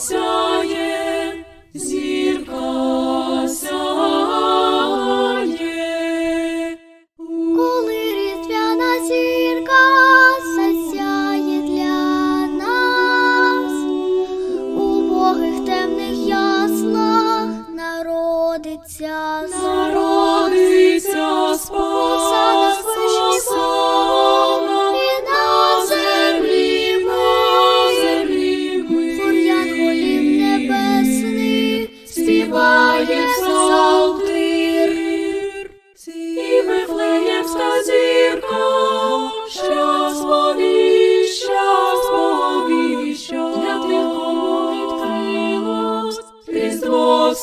сяє, зірка сяє. Коли різдвяна зірка засяє для нас, у богих темних яслах народиться, народиться спас.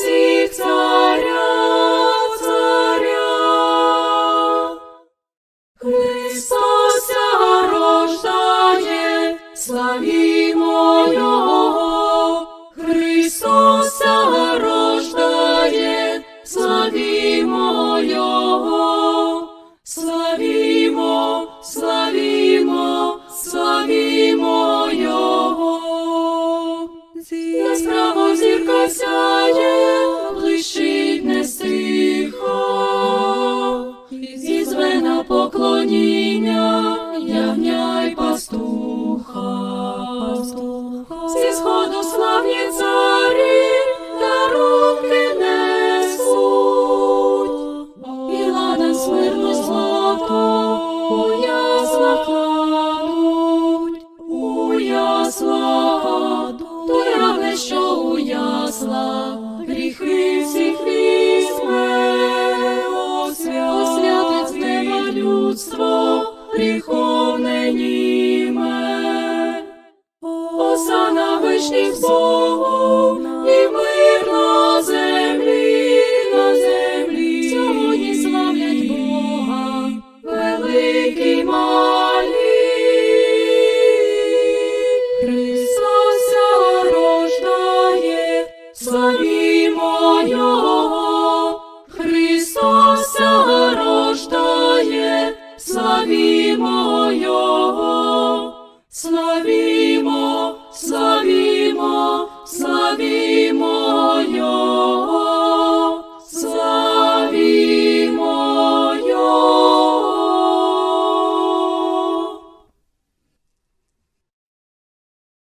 Всіх царя, царя. Христос рождає, славімо поклоніння, ягня й пастуха, зі сходу славні царі та руки несуть, і ладен смирно злато у ясла кладуть, у ясла, той ране, що у ясла, гріхи всіх вишніх Богом, і мир на землі, на землі. Сьогодні славлять Бога, великий малий. Христос рождає, славімо Його, Христос рождає, славімо Його. Slavimo, slavimo славі.